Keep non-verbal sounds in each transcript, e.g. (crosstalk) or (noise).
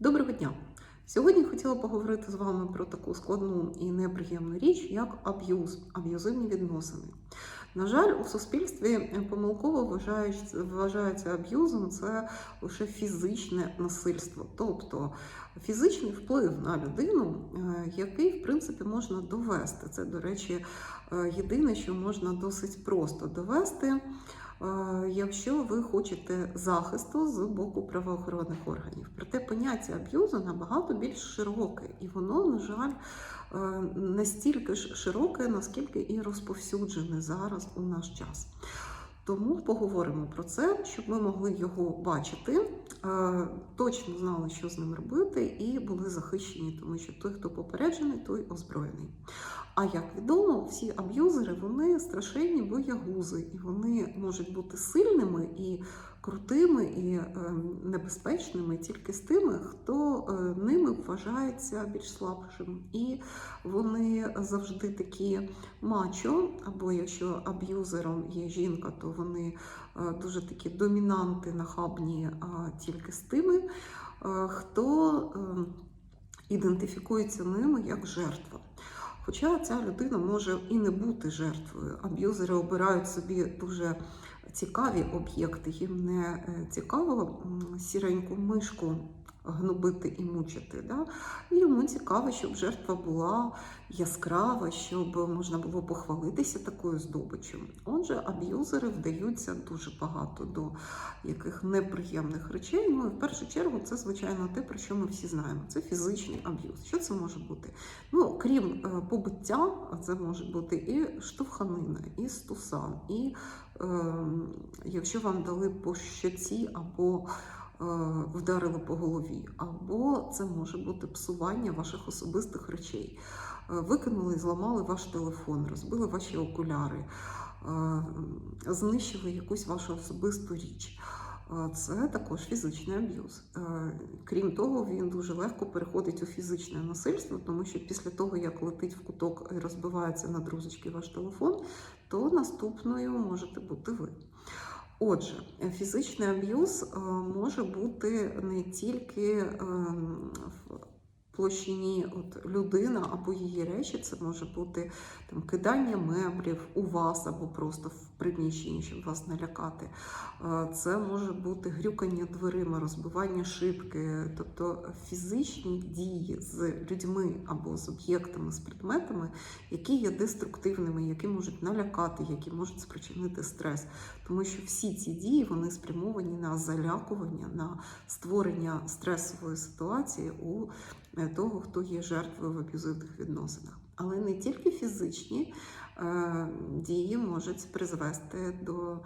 Доброго дня! Сьогодні хотіла поговорити з вами про таку складну і неприємну річ, як аб'юз, аб'юзивні відносини. На жаль, у суспільстві помилково вважається аб'юзом це лише фізичне насильство, тобто фізичний вплив на людину, е, який в принципі можна довести. Це, до речі, е, єдине, що можна досить просто довести. Е, Якщо ви хочете захисту з боку правоохоронних органів, проте поняття аб'юзу набагато більш широке, і воно, на жаль, е, настільки ж широке, наскільки і розповсюджене зараз у наш час. Тому поговоримо про це, щоб ми могли його бачити, е, точно знали, що з ним робити, і були захищені, тому що той, хто попереджений, той озброєний. А як відомо, всі аб'юзери вони страшенні боягузи, і вони можуть бути сильними і крутими і е, небезпечними тільки з тими, хто е, ними вважається більш слабшим. І вони завжди такі мачо, або якщо аб'юзером є жінка, то вони е, дуже такі домінанти, нахабні тільки з тими, е, хто е, ідентифікується ними як жертва. Хоча ця людина може і не бути жертвою. Аб'юзери обирають собі дуже цікаві об'єкти. Їм не е, цікаво сіреньку мишку гнобити і мучити. Да? І йому цікаво, щоб жертва була яскрава, щоб можна було похвалитися такою здобиччю. Отже, аб'юзери вдаються дуже багато до яких неприємних речей. Ну і в першу чергу це, звичайно, те, про що ми всі знаємо. Це фізичний аб'юз. Що це може бути? Ну, крім е, побиття, це може бути і штовханина, і стусан, і е, якщо вам дали по щоці або е, вдарили по голові, або це може бути псування ваших особистих речей. Е, Викинули і зламали ваш телефон, розбили ваші окуляри, е, знищили якусь вашу особисту річ. Це також фізичний аб'юз. Крім того, він дуже легко переходить у фізичне насильство, тому що після того, як летить в куток і розбивається на друзочки ваш телефон, то наступною можете бути ви. Отже, фізичний аб'юз е, може бути не тільки е, в площині от людина або її речі, це може бути там кидання меблів у вас або просто в приміщенні, щоб вас налякати. Е, Це може бути грюкання дверима, розбивання шибки, тобто фізичні дії з людьми або з об'єктами, з предметами, які є деструктивними, які можуть налякати, які можуть спричинити стрес. Тому що всі ці дії вони спрямовані на залякування, на створення стресової ситуації у того, хто є жертвою в аб'юзивних відносинах. Але не тільки фізичні е, дії можуть призвести до е,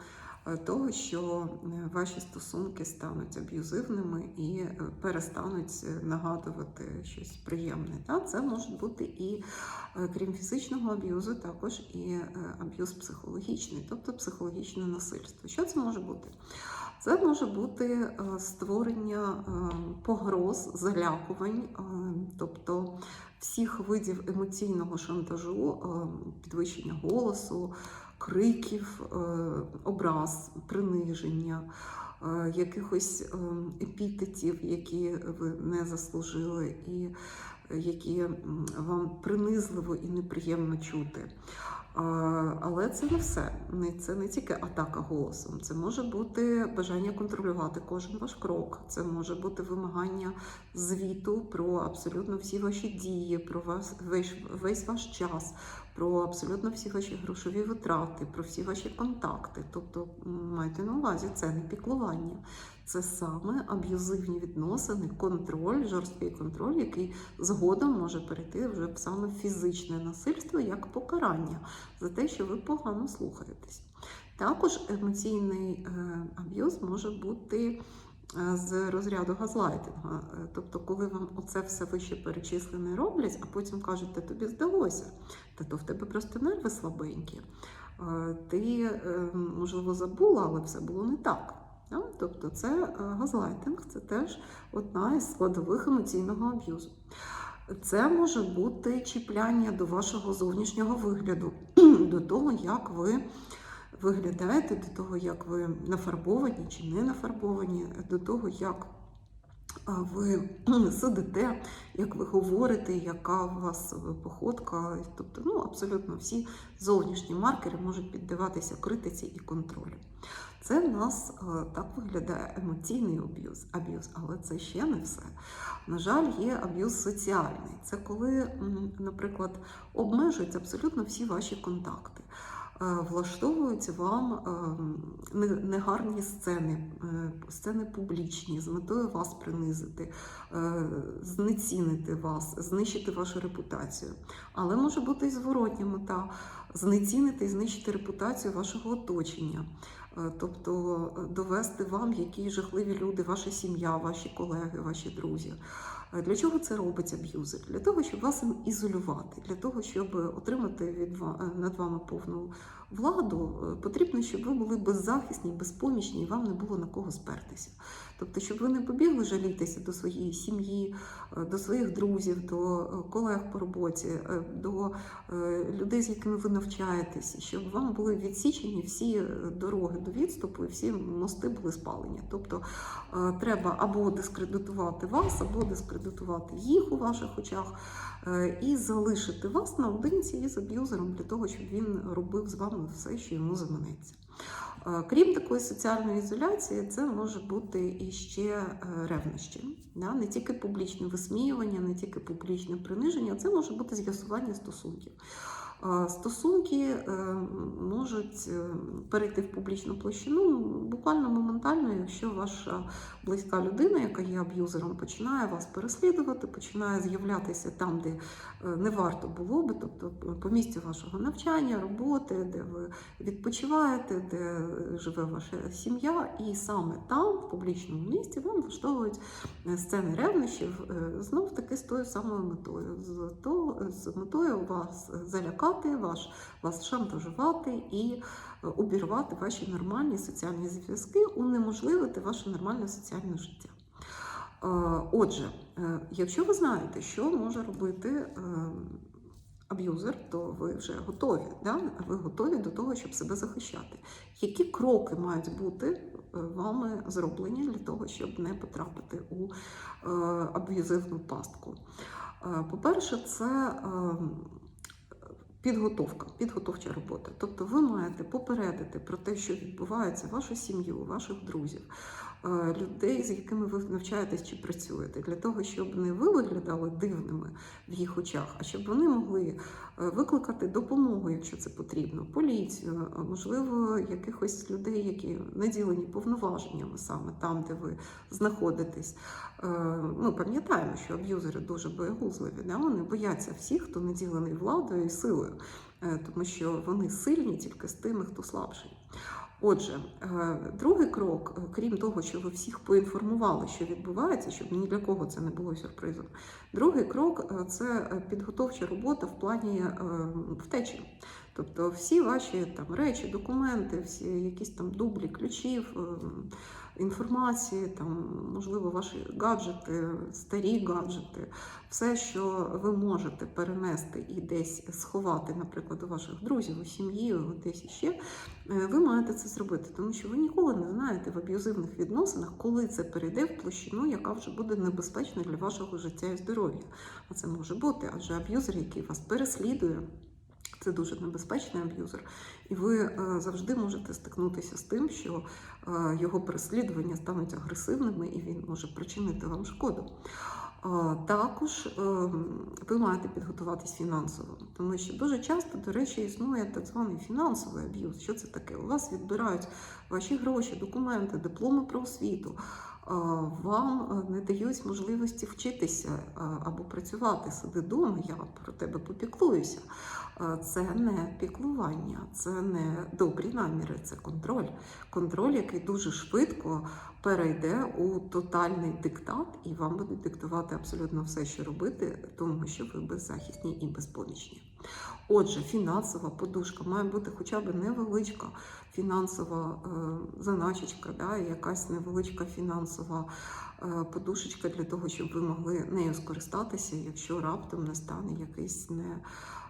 того, що е, ваші стосунки стануть аб'юзивними і е, перестануть е, нагадувати щось приємне. Та це може бути і е, крім фізичного аб'юзу, також і е, аб'юз психологічний, тобто психологічне насильство. Що це може бути? Це може бути е, створення е, погроз, залякувань, е, тобто всіх видів емоційного шантажу, е, підвищення голосу, криків, е, образ, приниження, е, якихось е, епітетів, які ви не заслужили, і які вам принизливо і неприємно чути. Але це не все. Це не тільки атака голосом. Це може бути бажання контролювати кожен ваш крок. Це може бути вимагання звіту про абсолютно всі ваші дії, про вас весь, весь ваш час, про абсолютно всі ваші грошові витрати, про всі ваші контакти. Тобто майте на увазі, це не піклування. Це саме аб'юзивні відносини, контроль, жорсткий контроль, який згодом може перейти вже в саме фізичне насильство як покарання за те, що ви погано слухаєтесь. Також емоційний е, аб'юз може бути е, з розряду газлайтингу. Е, Тобто, коли вам оце все вище перечислене роблять, а потім кажуть, та тобі здалося, та то в тебе просто нерви слабенькі. Ти, можливо, забула, але все було не так. Тобто це е, газлайтинг, це теж одна із складових емоційного аб'юзу. Це може бути чіпляння до вашого зовнішнього вигляду, (clears throat) до того, як ви виглядаєте, до того, як ви нафарбовані чи не нафарбовані, до того, як ви (clears throat) сидите, як ви говорите, яка у вас походка. Тобто, ну, абсолютно всі зовнішні маркери можуть піддаватися критиці і контролю. Це в нас е, так виглядає емоційний аб'юз, аб'юз, але це ще не все. На жаль, є аб'юз соціальний. Це коли, наприклад, обмежують абсолютно всі ваші контакти. Е, Влаштовують вам е, негарні сцени, е, сцени публічні, з метою вас принизити, знецінити вас, знищити вашу репутацію. Але може бути і зворотня мета знецінити і знищити репутацію вашого оточення. Тобто довести вам, які жахливі люди, ваша сім'я, ваші колеги, ваші друзі. Для чого це робить аб'юзер? Для того, щоб вас ізолювати, для того, щоб отримати від над вами повну владу, е, потрібно, щоб ви були беззахисні, безпомічні, і вам не було на кого спертися. Тобто, щоб ви не побігли жалітися до своєї сім'ї, е, до своїх друзів, до е, колег по роботі, до людей, з якими ви навчаєтесь, щоб вам були відсічені всі дороги до відступу і всі мости були спалені. Тобто треба або дискредитувати вас, або дискредитувати їх у ваших очах і залишити вас наодинці із аб'юзером для того, щоб він робив з вами все, що йому заманеться. Е, Крім такої соціальної ізоляції, це може бути і ще е, ревнощі. Не тільки публічне висміювання, не тільки публічне приниження, це може бути з'ясування стосунків. Стосунки е, можуть е, перейти в публічну площину буквально моментально, якщо ваша близька людина, яка є аб'юзером, починає вас переслідувати, починає з'являтися там, де е, не варто було би, тобто по місцю вашого навчання, роботи, де ви відпочиваєте, де живе ваша сім'я, і саме там, в публічному місці, вам влаштовують сцени ревнощів е, знов таки з тою самою метою, з, то, з метою вас залякати, ваш, вас шантажувати і е, обірвати ваші нормальні соціальні зв'язки, унеможливити ваше нормальне соціальне життя. Е, Отже, е, якщо ви знаєте, що може робити е, аб'юзер, то ви вже готові. Да? Ви готові до того, щоб себе захищати. Які кроки мають бути е, вами зроблені для того, щоб не потрапити у е, аб'юзивну пастку? Е, По-перше, це е, підготовка, підготовча робота. Тобто ви маєте попередити про те, що відбувається вашу сім'ю, ваших друзів, людей, з якими ви навчаєтесь чи працюєте, для того, щоб не ви виглядали дивними в їх очах, а щоб вони могли е, викликати допомогу, якщо це потрібно, поліцію, можливо, якихось людей, які наділені повноваженнями саме там, де ви знаходитесь. Е, Ми пам'ятаємо, що аб'юзери дуже боягузливі, да? вони бояться всіх, хто наділений владою і силою, е, тому що вони сильні тільки з тими, хто слабший. Отже, е, другий крок, е, крім того, що ви всіх поінформували, що відбувається, щоб ні для кого це не було сюрпризом. Другий крок е, це підготовча робота в плані втечі. Тобто всі ваші там речі, документи, всі якісь там дублі ключів, е, інформації, там, можливо, ваші гаджети, старі гаджети, все, що ви можете перенести і десь сховати, наприклад, у ваших друзів, у сім'ї, десь іще, е, ви маєте це зробити, тому що ви ніколи не знаєте в аб'юзивних відносинах, коли це перейде в площину, яка вже буде небезпечна для вашого життя і здоров'я. А це може бути, адже аб'юзер, який вас переслідує. Це дуже небезпечний аб'юзер, і ви е, завжди можете стикнутися з тим, що е, його переслідування стануть агресивними і він може причинити вам шкоду. Також е, ви маєте підготуватись фінансово, тому що дуже часто, до речі, існує так званий фінансовий аб'юз. Що це таке? У вас відбирають ваші гроші, документи, дипломи про освіту. Вам е, не дають можливості вчитися або працювати. Сиди вдома, я про тебе попіклуюся. Е, Це не піклування, це не добрі наміри, це контроль. Контроль, який дуже швидко перейде у тотальний диктат, і вам будуть диктувати абсолютно все, що робити, тому що ви беззахисні і безпомічні. Отже, фінансова подушка має бути хоча б невеличка фінансова е, заначечка, да, якась невеличка фінансова е, подушечка для того, щоб ви могли нею скористатися, якщо раптом не стане якийсь не.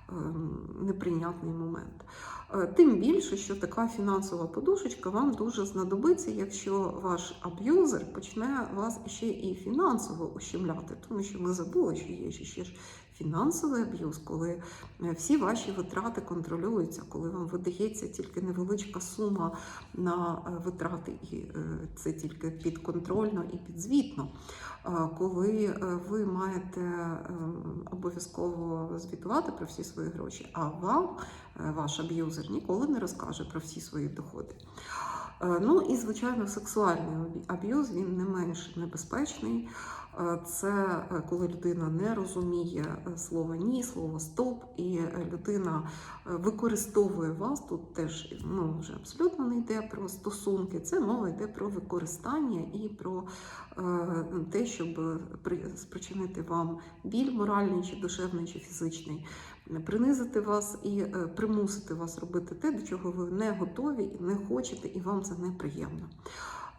ем, неприйнятний момент. Е, Тим більше, що така фінансова подушечка вам дуже знадобиться, якщо ваш аб'юзер почне вас ще і фінансово ущемляти, тому що ми забули, що є ще ж фінансовий аб'юз, коли е, всі ваші витрати контролюються, коли вам видається тільки невеличка сума на е, витрати, і е, це тільки підконтрольно і підзвітно. Коли ви маєте е, обов'язково звітувати про всі свої гроші, а вам ваш аб'юзер ніколи не розкаже про всі свої доходи. Ну і звичайно, сексуальний аб'юз він не менш небезпечний. Е, Це е, коли людина не розуміє е, слово ні, слово стоп, і людина використовує вас. Тут теж ну, вже абсолютно не йде про стосунки. Це мова йде про використання і про те, щоб при- спричинити вам біль моральний чи душевний чи фізичний, принизити вас і примусити вас робити те, до чого ви не готові не хочете, і вам це неприємно.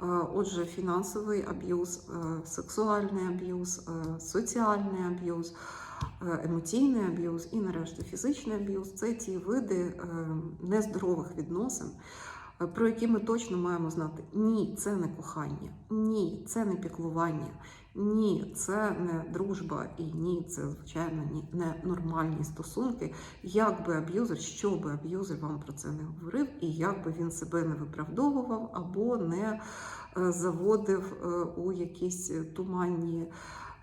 Е, Отже, фінансовий аб'юз, е, сексуальний аб'юз, е, соціальний аб'юз, емоційний аб'юз і, нарешті, фізичний аб'юз це ті види нездорових відносин, про які ми точно маємо знати: ні, це не кохання, ні, це не піклування, ні, це не дружба, і ні, це звичайно не нормальні стосунки. Як би аб'юзер, що би аб'юзер вам про це не говорив, і як би він себе не виправдовував або не е, заводив е, у якісь туманні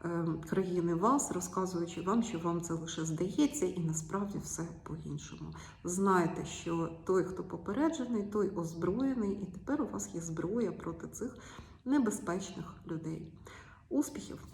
е, країни вас, розказуючи вам, що вам це лише здається, і насправді все по-іншому. Знайте, що той, хто попереджений, той озброєний, і тепер у вас є зброя проти цих небезпечних людей. Успіхів!